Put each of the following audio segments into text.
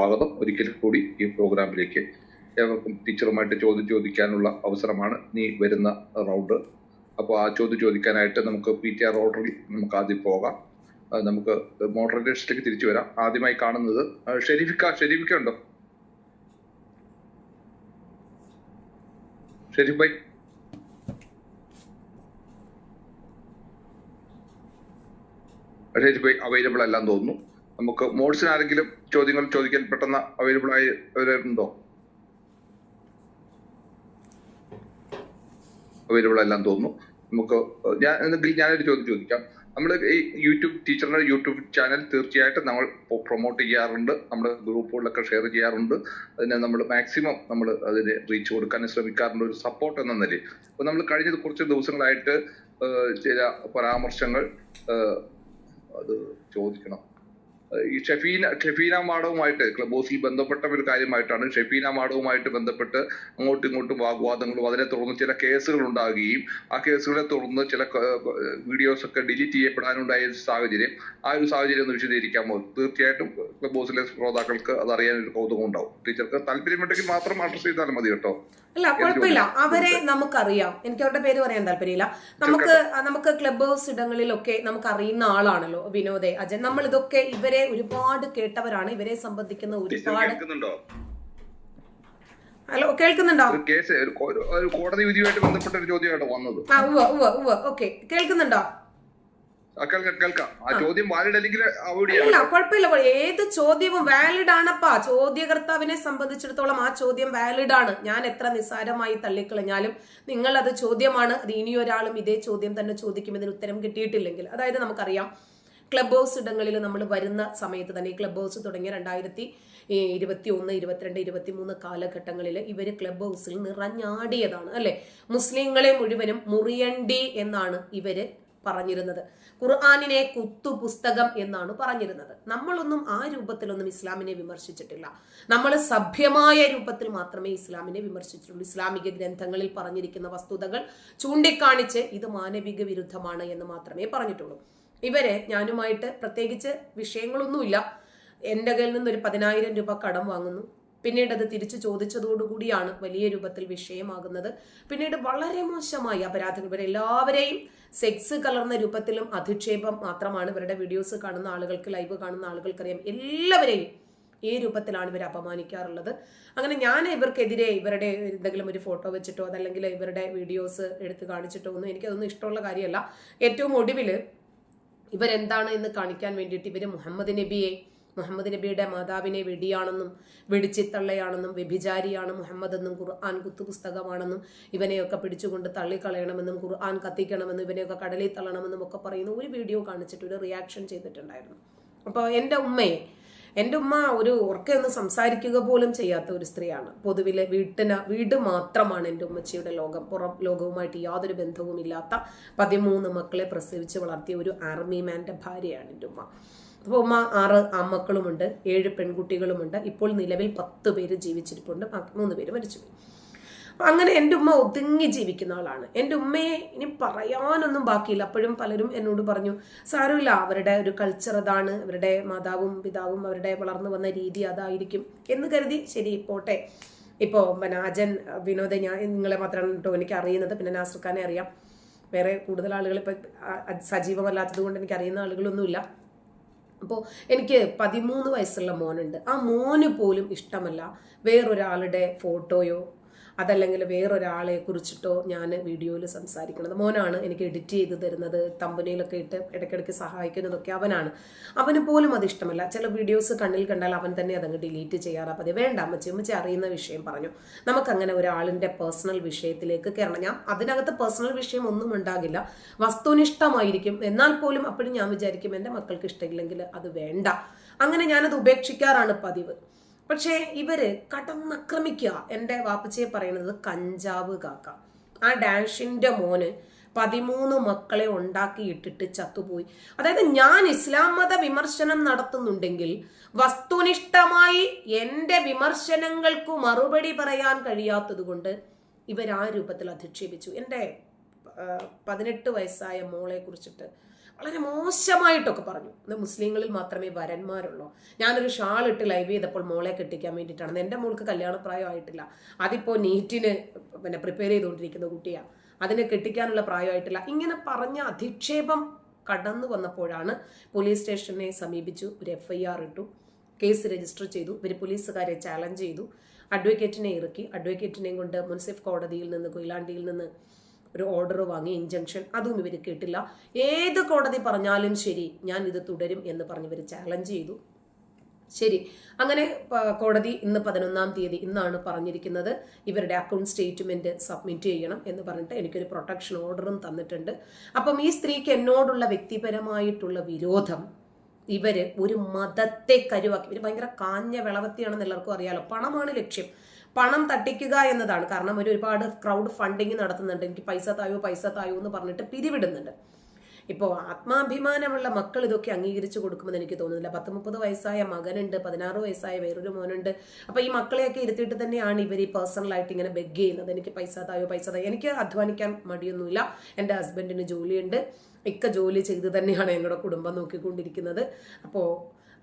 സ്വാഗതം. ഒരിക്കൽ കൂടി ഈ പ്രോഗ്രാമിലേക്ക് ഏവർക്കും ടീച്ചറുമായിട്ട് ചോദ്യം ചോദിക്കാനുള്ള അവസരമാണ് നീ വരുന്ന റൗണ്ട്. അപ്പോൾ ആ ചോദ്യം ചോദിക്കാനായിട്ട് നമുക്ക് പി ടി ആർ ഓർഡറിൽ നമുക്ക് ആദ്യം പോകാം. നമുക്ക് മോഡറേറ്റേഴ്സിലേക്ക് തിരിച്ചു വരാം. ആദ്യമായി കാണുന്നത് ഷെരീഫിക്ക ഷെരീഫിക്ക ഉണ്ടോ? ഷെരീഫ് ഭായ്. ഷെരീഫ് ഭായ് അവൈലബിൾ അല്ലാന്ന് തോന്നുന്നു. നമുക്ക് മോഡ്സിന് ആരെങ്കിലും ചോദ്യങ്ങൾ ചോദിക്കാൻ പെട്ടെന്ന് അവൈലബിൾ ആയി അവരുണ്ടോ അവൈലബിൾ എല്ലാം തോന്നുന്നു. നമുക്ക് ഞാൻ എന്തെങ്കിലും ഞാനൊരു ചോദ്യം ചോദിക്കാം. നമ്മൾ ഈ യൂട്യൂബ് ടീച്ചറിന്റെ യൂട്യൂബ് ചാനൽ തീർച്ചയായിട്ടും നമ്മൾ പ്രൊമോട്ട് ചെയ്യാറുണ്ട്. നമ്മുടെ ഗ്രൂപ്പുകളിലൊക്കെ ഷെയർ ചെയ്യാറുണ്ട്. അതിനെ നമ്മൾ മാക്സിമം നമ്മൾ അതിന് റീച്ച് കൊടുക്കാൻ ശ്രമിക്കാറുണ്ട്. ഒരു സപ്പോർട്ട് എന്ന നിലയിൽ. അപ്പൊ നമ്മൾ കഴിഞ്ഞ കുറച്ച് ദിവസങ്ങളായിട്ട് ചില പരാമർശങ്ങൾ അത് ചോദിക്കണം. ഈ ഷെഫീന ഷെഫീന മാഡവുമായിട്ട് ക്ലബ് ഹൗസിൽ ബന്ധപ്പെട്ട ഒരു കാര്യമായിട്ടാണ് ഷെഫീന മാഡവുമായിട്ട് ബന്ധപ്പെട്ട് അങ്ങോട്ടും ഇങ്ങോട്ടും വാഗ്വാദങ്ങളും അതിനെ തുടർന്ന് ചില കേസുകൾ ഉണ്ടാകുകയും ആ കേസുകളെ തുടർന്ന് ചില വീഡിയോസ് ഒക്കെ ഡിലീറ്റ് ചെയ്യപ്പെടാനുണ്ടായ ഒരു സാഹചര്യം ആ ഒരു സാഹചര്യം ഒന്ന് വിശദീകരിക്കാമോ? തീർച്ചയായിട്ടും ക്ലബ് ഹൗസിലെ ശ്രോതാക്കൾക്ക് അത് അറിയാൻ ഒരു കൗതുകം ഉണ്ടാവും ടീച്ചർക്ക് താല്പര്യമുണ്ടെങ്കിൽ മാത്രം അഡ്രസ് ചെയ്താൽ മതി കേട്ടോ. അല്ല കുഴപ്പമില്ല. അവരെ നമുക്കറിയാം. എനിക്ക് അവരുടെ പേര് പറയാൻ താല്പര്യമില്ല. നമുക്ക് നമുക്ക് ക്ലബ് ഹൗസ് ഇടങ്ങളിലൊക്കെ നമുക്ക് അറിയുന്ന ആളാണല്ലോ വിനോദേ അജൻ. നമ്മൾ ഇതൊക്കെ ഇവരെ ഒരുപാട് കേട്ടവരാണ്. ഇവരെ സംബന്ധിക്കുന്ന ഒരുപാട് ഹലോ കേൾക്കുന്നുണ്ടോ? കേസ് ഒരു കോടതി വിധിയുമായിട്ട് ബന്ധപ്പെട്ട ഒരു ചോദ്യമായിട്ട് വന്നത്. ആ ഉവ്വ ഉവ്വ ഉവ്വ. ഓക്കെ കേൾക്കുന്നുണ്ടോ? കുഴപ്പമില്ല കുഴ- ഏത് ചോദ്യവും വാലിഡ് ആണപ്പാ. ചോദ്യകർത്താവിനെ സംബന്ധിച്ചിടത്തോളം ആ ചോദ്യം വാലിഡ് ആണ്. ഞാൻ എത്ര നിസ്സാരമായി തള്ളിക്കളഞ്ഞാലും നിങ്ങൾ അത് ചോദ്യമാണ്. അത് ഇനിയൊരാളും ഇതേ ചോദ്യം തന്നെ ചോദിക്കും ഇതിന് ഉത്തരം കിട്ടിയിട്ടില്ലെങ്കിൽ. അതായത് നമുക്കറിയാം ക്ലബ് ഹൗസ് ഇടങ്ങളിൽ നമ്മൾ വരുന്ന സമയത്ത് തന്നെ ഈ ക്ലബ് ഹൗസ് തുടങ്ങിയ രണ്ടായിരത്തി ഇരുപത്തി ഒന്ന് ഇരുപത്തിരണ്ട് ഇരുപത്തി മൂന്ന് കാലഘട്ടങ്ങളിൽ ഇവർ ക്ലബ് ഹൗസിൽ നിറഞ്ഞാടിയതാണ് അല്ലെ? മുസ്ലിങ്ങളെ മുഴുവനും മുറിയണ്ടി എന്നാണ് ഇവർ പറഞ്ഞിരുന്നത്. ഖുർആാനിനെ കുത്തു പുസ്തകം എന്നാണ് പറഞ്ഞിരുന്നത്. നമ്മളൊന്നും ആ രൂപത്തിലൊന്നും ഇസ്ലാമിനെ വിമർശിച്ചിട്ടില്ല. നമ്മൾ സഭ്യമായ രൂപത്തിൽ മാത്രമേ ഇസ്ലാമിനെ വിമർശിച്ചിട്ടുള്ളൂ. ഇസ്ലാമിക ഗ്രന്ഥങ്ങളിൽ പറഞ്ഞിരിക്കുന്ന വസ്തുതകൾ ചൂണ്ടിക്കാണിച്ച് ഇത് മാനവിക വിരുദ്ധമാണ് എന്ന് മാത്രമേ പറഞ്ഞിട്ടുള്ളൂ. ഇവരെ ഞാനുമായിട്ട് പ്രത്യേകിച്ച് വിഷയങ്ങളൊന്നുമില്ല. എന്റെ കയ്യിൽ നിന്ന് ഒരു പതിനായിരം രൂപ കടം വാങ്ങുന്നു. പിന്നീട് അത് തിരിച്ചു ചോദിച്ചതോടുകൂടിയാണ് വലിയ രൂപത്തിൽ വിഷയമാകുന്നത്. പിന്നീട് വളരെ മോശമായി അപരാധങ്ങൾ. ഇവരെല്ലാവരെയും സെക്സ് കലർന്ന രൂപത്തിലും അധിക്ഷേപം മാത്രമാണ് ഇവരുടെ വീഡിയോസ് കാണുന്ന ആളുകൾക്ക് ലൈവ് കാണുന്ന ആളുകൾക്കറിയാം. എല്ലാവരെയും ഈ രൂപത്തിലാണ് ഇവർ അപമാനിക്കാറുള്ളത്. അങ്ങനെ ഞാൻ ഇവർക്കെതിരെ ഇവരുടെ എന്തെങ്കിലും ഒരു ഫോട്ടോ വെച്ചിട്ടോ അതല്ലെങ്കിൽ ഇവരുടെ വീഡിയോസ് എടുത്ത് കാണിച്ചിട്ടോ ഒന്നും എനിക്കതൊന്നും ഇഷ്ടമുള്ള കാര്യമല്ല. ഏറ്റവും ഒടുവിൽ ഇവരെന്താണ് എന്ന് കാണിക്കാൻ വേണ്ടിയിട്ട് ഇവർ മുഹമ്മദ് നബിയെ മുഹമ്മദ് നബിയുടെ മാതാവിനെ വെടിയാണെന്നും വെടിച്ചിത്തള്ളയാണെന്നും വ്യഭിചാരിയാണ് മുഹമ്മദ് എന്നും ഖുർആൻ കുത്തുപുസ്തകമാണെന്നും ഇവനെയൊക്കെ പിടിച്ചുകൊണ്ട് തള്ളിക്കളയണമെന്നും ഖുർആൻ കത്തിക്കണമെന്നും ഇവനെയൊക്കെ കടലിൽ തള്ളണമെന്നും ഒക്കെ പറയുന്ന ഒരു വീഡിയോ കാണിച്ചിട്ട് ഒരു റിയാക്ഷൻ ചെയ്തിട്ടുണ്ടായിരുന്നു. അപ്പോൾ എന്റെ ഉമ്മയെ എന്റെ ഉമ്മ ഒരു ഉറക്കെയൊന്നും സംസാരിക്കുക പോലും ചെയ്യാത്ത ഒരു സ്ത്രീയാണ്. പൊതുവിലെ വീട്ടിന് വീട് മാത്രമാണ് എന്റെ ഉമ്മച്ചിയുടെ ലോകം. പുറം ലോകവുമായിട്ട് യാതൊരു ബന്ധവും ഇല്ലാത്ത പതിമൂന്ന് മക്കളെ പ്രസവിച്ച് വളർത്തിയ ഒരു ആർമി മാന്റെ ഭാര്യയാണ് എന്റെ ഉമ്മ. അപ്പോൾ ഉമ്മ ആറ് അമ്മക്കളുമുണ്ട് ഏഴ് പെൺകുട്ടികളുമുണ്ട്. ഇപ്പോൾ നിലവിൽ പത്ത് പേര് ജീവിച്ചിരിപ്പുണ്ട് ബാക്കി മൂന്ന് പേര് മരിച്ചുപോയി അപ്പം അങ്ങനെ എന്റെ ഉമ്മ ഒതുങ്ങി ജീവിക്കുന്ന ആളാണ്. എന്റെ ഉമ്മയെ ഇനി പറയാനൊന്നും ബാക്കിയില്ല. അപ്പോഴും പലരും എന്നോട് പറഞ്ഞു സാരമില്ല അവരുടെ ഒരു കൾച്ചർ അതാണ് അവരുടെ മാതാവും പിതാവും അവരുടെ വളർന്നു വന്ന രീതി അതായിരിക്കും. എന്ന് കരുതി ശരി പോട്ടെ. ഇപ്പോൾ പിന്നെ അജൻ വിനോദ ഞാൻ നിങ്ങളെ മാത്രമാണ് കേട്ടോ എനിക്ക് അറിയുന്നത് പിന്നെ നാസർഖാനെ അറിയാം. വേറെ കൂടുതൽ ആളുകൾ ഇപ്പം സജീവമല്ലാത്തത് കൊണ്ട് എനിക്ക് അറിയുന്ന ആളുകളൊന്നുമില്ല. അപ്പോൾ എനിക്ക് പതിമൂന്ന് വയസ്സുള്ള മോനുണ്ട്. ആ മോന് പോലും ഇഷ്ടമല്ല വേറൊരാളുടെ ഫോട്ടോയോ അതല്ലെങ്കിൽ വേറൊരാളെ കുറിച്ചിട്ടോ ഞാൻ വീഡിയോയിൽ സംസാരിക്കുന്നത്. മോനാണ് എനിക്ക് എഡിറ്റ് ചെയ്ത് തരുന്നത് തമ്പനയിലൊക്കെ ഇട്ട് ഇടയ്ക്കിടയ്ക്ക് സഹായിക്കുന്നതൊക്കെ അവനാണ്. അവന് പോലും അത് ഇഷ്ടമല്ല. ചില വീഡിയോസ് കണ്ണിൽ കണ്ടാൽ അവൻ തന്നെ അതങ്ങ് ഡിലീറ്റ് ചെയ്യാറാ പതി വേണ്ട അമ്മച്ചി അമ്മച്ചി അറിയുന്ന വിഷയം പറഞ്ഞു. നമുക്കങ്ങനെ ഒരാളിന്റെ പേഴ്സണൽ വിഷയത്തിലേക്ക് കയറണം. ഞാൻ അതിനകത്ത് പേഴ്സണൽ വിഷയം ഒന്നും ഉണ്ടാകില്ല. വസ്തുനിഷ്ഠമായിരിക്കും. എന്നാൽ പോലും അപ്പോഴും ഞാൻ വിചാരിക്കും എന്റെ മക്കൾക്ക് ഇഷ്ടമില്ലെങ്കിൽ അത് വേണ്ട. അങ്ങനെ ഞാനത് ഉപേക്ഷിക്കാറാണ് പതിവ്. പക്ഷേ ഇവർ കടന്നക്രമിക്കുക. എന്റെ വാപ്പച്ചയെ പറയുന്നത് കഞ്ചാവ് കാക്ക. ആ ഡാഷിന്റെ മോന് പതിമൂന്ന് മക്കളെ ഉണ്ടാക്കിയിട്ടിട്ട് ചത്തുപോയി. അതായത് ഞാൻ ഇസ്ലാം മത വിമർശനം നടത്തുന്നുണ്ടെങ്കിൽ വസ്തുനിഷ്ഠമായി എന്റെ വിമർശനങ്ങൾക്ക് മറുപടി പറയാൻ കഴിയാത്തത് കൊണ്ട് ഇവർ ആ രൂപത്തിൽ അധിക്ഷേപിച്ചു. എന്റെ പതിനെട്ട് വയസ്സായ മോളെ കുറിച്ചിട്ട് വളരെ മോശമായിട്ടൊക്കെ പറഞ്ഞു. എന്നാൽ മുസ്ലിങ്ങളിൽ മാത്രമേ വരന്മാരുള്ളൂ. ഞാനൊരു ഷാൾ ഇട്ട് ലൈവ് ചെയ്തപ്പോൾ മോളെ കെട്ടിക്കാൻ വേണ്ടിയിട്ടാണ് എന്റെ മോൾക്ക് കല്യാണപ്രായം ആയിട്ടില്ല അതിപ്പോൾ നീറ്റിന് പിന്നെ പ്രിപ്പയർ ചെയ്തുകൊണ്ടിരിക്കുന്ന കുട്ടിയാണ് അതിനെ കെട്ടിക്കാനുള്ള പ്രായമായിട്ടില്ല. ഇങ്ങനെ പറഞ്ഞ അധിക്ഷേപം കടന്നു വന്നപ്പോഴാണ് പോലീസ് സ്റ്റേഷനെ സമീപിച്ചു. ഒരു എഫ് ഐ ആർ ഇട്ടു. കേസ് രജിസ്റ്റർ ചെയ്തു. ഇവർ പോലീസുകാരെ ചാലഞ്ച് ചെയ്തു. അഡ്വക്കേറ്റിനെ ഇറക്കി. അഡ്വക്കേറ്റിനെയും കൊണ്ട് മുൻസിഫ് കോടതിയിൽ നിന്ന് കൊയിലാണ്ടിയിൽ നിന്ന് ഒരു ഓർഡർ വാങ്ങി ഇഞ്ചക്ഷൻ അതും ഇവർ കേട്ടില്ല. ഏത് കോടതി പറഞ്ഞാലും ശരി ഞാൻ ഇത് തുടരും എന്ന് പറഞ്ഞ് ഇവർ ചാലഞ്ച് ചെയ്തു. ശരി അങ്ങനെ കോടതി ഇന്ന് പതിനൊന്നാം തീയതി ഇന്നാണ് പറഞ്ഞിരിക്കുന്നത്. ഇവരുടെ അക്കൗണ്ട് സ്റ്റേറ്റ്മെന്റ് സബ്മിറ്റ് ചെയ്യണം എന്ന് പറഞ്ഞിട്ട് എനിക്കൊരു പ്രൊട്ടക്ഷൻ ഓർഡറും തന്നിട്ടുണ്ട്. അപ്പം ഈ സ്ത്രീക്ക് എന്നോടുള്ള വ്യക്തിപരമായിട്ടുള്ള വിരോധം ഇവർ ഒരു മതത്തെ കരുവാക്കി. ഇവർ ഭയങ്കര കാഞ്ഞ വിളവത്തിയാണെന്ന് എല്ലാവർക്കും അറിയാലോ. പണമാണ് ലക്ഷ്യം. പണം തട്ടിക്കുക എന്നതാണ്. കാരണം ഒരു ഒരുപാട് ക്രൗഡ് ഫണ്ടിങ് നടത്തുന്നുണ്ട്. എനിക്ക് പൈസ തായോ പൈസ തായോ എന്ന് പറഞ്ഞിട്ട് പിരിവിടുന്നുണ്ട്. ഇപ്പോൾ ആത്മാഭിമാനമുള്ള മക്കൾ ഇതൊക്കെ അംഗീകരിച്ചു കൊടുക്കുമെന്ന് എനിക്ക് തോന്നുന്നില്ല. പത്ത് മുപ്പത് വയസ്സായ മകനുണ്ട് പതിനാറ് വയസ്സായ വേറൊരു മോനുണ്ട്. അപ്പോൾ ഈ മക്കളെയൊക്കെ ഇരുത്തിയിട്ട് തന്നെയാണ് ഇവർ ഈ പേഴ്സണലായിട്ട് ഇങ്ങനെ ബെഗ് ചെയ്യുന്നത്. എനിക്ക് പൈസ തായോ പൈസ തായോ. എനിക്ക് അധ്വാനിക്കാൻ മടിയൊന്നുമില്ല. എന്റെ ഹസ്ബൻഡിന് ജോലിയുണ്ട്. ഇക്ക ജോലി ചെയ്ത് തന്നെയാണ് ഞങ്ങളുടെ കുടുംബം നോക്കിക്കൊണ്ടിരിക്കുന്നത്. അപ്പോൾ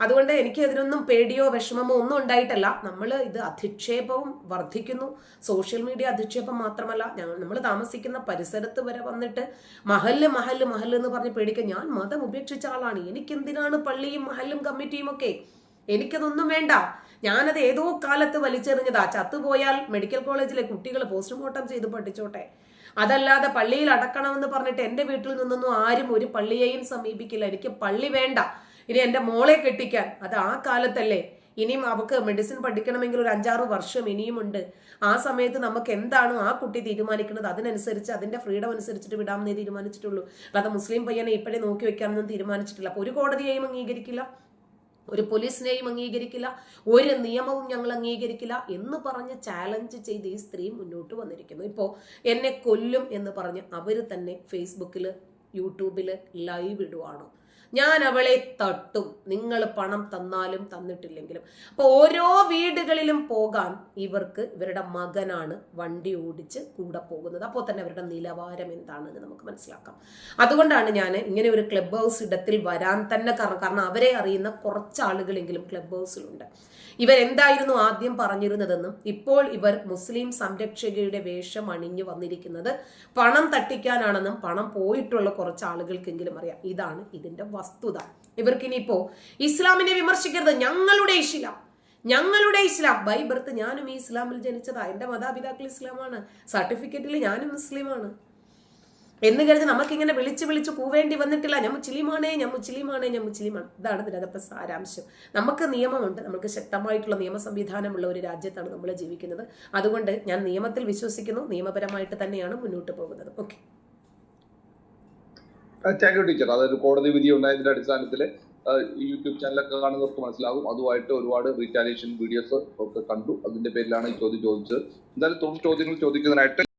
അതുകൊണ്ട് എനിക്ക് അതിനൊന്നും പേടിയോ വിഷമമോ ഒന്നും ഉണ്ടായിട്ടല്ല. നമ്മൾ ഇത് അധിക്ഷേപവും വർദ്ധിക്കുന്നു. സോഷ്യൽ മീഡിയ അധിക്ഷേപം മാത്രമല്ല ഞങ്ങൾ നമ്മൾ താമസിക്കുന്ന പരിസരത്ത് വരെ വന്നിട്ട് മഹല്ല് മഹല്ല് മഹല്ല് എന്ന് പറഞ്ഞ് പേടിക്കുക ഞാൻ മതം ഉപേക്ഷിച്ച ആളാണ്. എനിക്കെന്തിനാണ് പള്ളിയും മഹല്ലും കമ്മിറ്റിയും ഒക്കെ? എനിക്കതൊന്നും വേണ്ട. ഞാനത് ഏതോ കാലത്ത് വലിച്ചെറിഞ്ഞതാ. ചത്തുപോയാൽ മെഡിക്കൽ കോളേജിലെ കുട്ടികൾ പോസ്റ്റ്മോർട്ടം ചെയ്ത് പഠിച്ചോട്ടെ. അതല്ലാതെ പള്ളിയിൽ അടക്കണമെന്ന് പറഞ്ഞിട്ട് എന്റെ വീട്ടിൽ നിന്നൊന്നും ആരും ഒരു പള്ളിയെയും സമീപിക്കില്ല. എനിക്ക് പള്ളി വേണ്ട. ഇനി എന്റെ മോളെ കെട്ടിക്കാൻ. അത് ആ കാലത്തല്ലേ. ഇനിയും അവൾക്ക് മെഡിസിൻ പഠിക്കണമെങ്കിൽ ഒരു അഞ്ചാറ് വർഷം ഇനിയുമുണ്ട്. ആ സമയത്ത് നമുക്ക് എന്താണോ ആ കുട്ടി തീരുമാനിക്കുന്നത് അതിനനുസരിച്ച് അതിന്റെ ഫ്രീഡം അനുസരിച്ചിട്ട് വിടാമെന്നേ തീരുമാനിച്ചിട്ടുള്ളൂ. അല്ലാതെ മുസ്ലിം പയ്യനെ ഇപ്പോഴേ നോക്കി വെക്കാമെന്നും തീരുമാനിച്ചിട്ടില്ല. അപ്പോൾ ഒരു കോടതിയെയും അംഗീകരിക്കില്ല. ഒരു പോലീസിനെയും അംഗീകരിക്കില്ല. ഒരു നിയമവും ഞങ്ങൾ അംഗീകരിക്കില്ല എന്ന് പറഞ്ഞ് ചാലഞ്ച് ചെയ്ത് ഈ സ്ത്രീ മുന്നോട്ട് വന്നിരിക്കുന്നു. ഇപ്പോൾ എന്നെ കൊല്ലും എന്ന് പറഞ്ഞ് അവർ തന്നെ ഫേസ്ബുക്കിൽ യൂട്യൂബിൽ ലൈവ് ഇടുവാണ്. ഞാൻ അവളെ തട്ടും. നിങ്ങൾ പണം തന്നാലും തന്നിട്ടില്ലെങ്കിലും. അപ്പോൾ ഓരോ വീടുകളിലും പോകാൻ ഇവർക്ക് ഇവരുടെ മകനാണ് വണ്ടി ഓടിച്ച് കൂടെ പോകുന്നത്. അപ്പോൾ തന്നെ അവരുടെ നിലവാരം എന്താണെന്ന് നമുക്ക് മനസ്സിലാക്കാം. അതുകൊണ്ടാണ് ഞാൻ ഇങ്ങനെ ഒരു ക്ലബ് ഹൗസ് ഇടത്തിൽ വരാൻ തന്നെ കാരണം അവരെ അറിയുന്ന കുറച്ച് ആളുകളെങ്കിലും ക്ലബ് ഹൗസിലുണ്ട് ഇവരെന്തായിരുന്നു ആദ്യം പറഞ്ഞിരുന്നതെന്നും ഇപ്പോൾ ഇവർ മുസ്ലിം സംരക്ഷകയുടെ വേഷം അണിഞ്ഞു വന്നിരിക്കുന്നത് പണം തട്ടിക്കാനാണെന്നും പണം പോയിട്ടുള്ള കുറച്ച് ആളുകൾക്കെങ്കിലും അറിയാം. ഇതാണ് ഇതിന്റെ വസ്തുത. ഇവർക്കിനിയിപ്പോ ഇസ്ലാമിനെ വിമർശിക്കരുത്. ഞങ്ങളുടെ ഇസ്ലാം. ഞങ്ങളുടെ ഇസ്ലാം. ബൈ ബർത്ത് ഞാനും ഈ ഇസ്ലാമിൽ ജനിച്ചതാ. എന്റെ മാതാപിതാക്കൾ ഇസ്ലാമാണ്. സർട്ടിഫിക്കറ്റിൽ ഞാനും മുസ്ലിമാണ്. എന്ന് കരുതി നമുക്കിങ്ങനെ വിളിച്ച് വിളിച്ച് പോവേണ്ടി വന്നിട്ടില്ല. ഞാൻ മുസ്ലിമാണേ ഞാൻ മുസ്ലിമാണേ ഞാൻ മുസ്ലിമാണ്. ഇതാണ് ഇതിനകത്തെ സാരാംശം. നമുക്ക് നിയമമുണ്ട്. നമുക്ക് ശക്തമായിട്ടുള്ള നിയമ സംവിധാനമുള്ള ഒരു രാജ്യത്താണ് നമ്മൾ ജീവിക്കുന്നത്. അതുകൊണ്ട് ഞാൻ നിയമത്തിൽ വിശ്വസിക്കുന്നു. നിയമപരമായിട്ട് തന്നെയാണ് മുന്നോട്ട് പോകുന്നത്. ഓക്കെ യു ടീച്ചർ അതായത് കോടതി വിധി ഉണ്ടായതിന്റെ അടിസ്ഥാനത്തിൽ യൂട്യൂബ് ചാനലൊക്കെ കാണുന്നവർക്ക് മനസ്സിലാകും. അതുമായിട്ട് ഒരുപാട് റീറ്റാലിയേഷൻ വീഡിയോസ് ഒക്കെ കണ്ടു. അതിന്റെ പേരിലാണ് ഈ ചോദ്യം ചോദിച്ചത്. എന്തായാലും ചോദ്യങ്ങൾ ചോദിക്കുന്നതിനായിട്ട്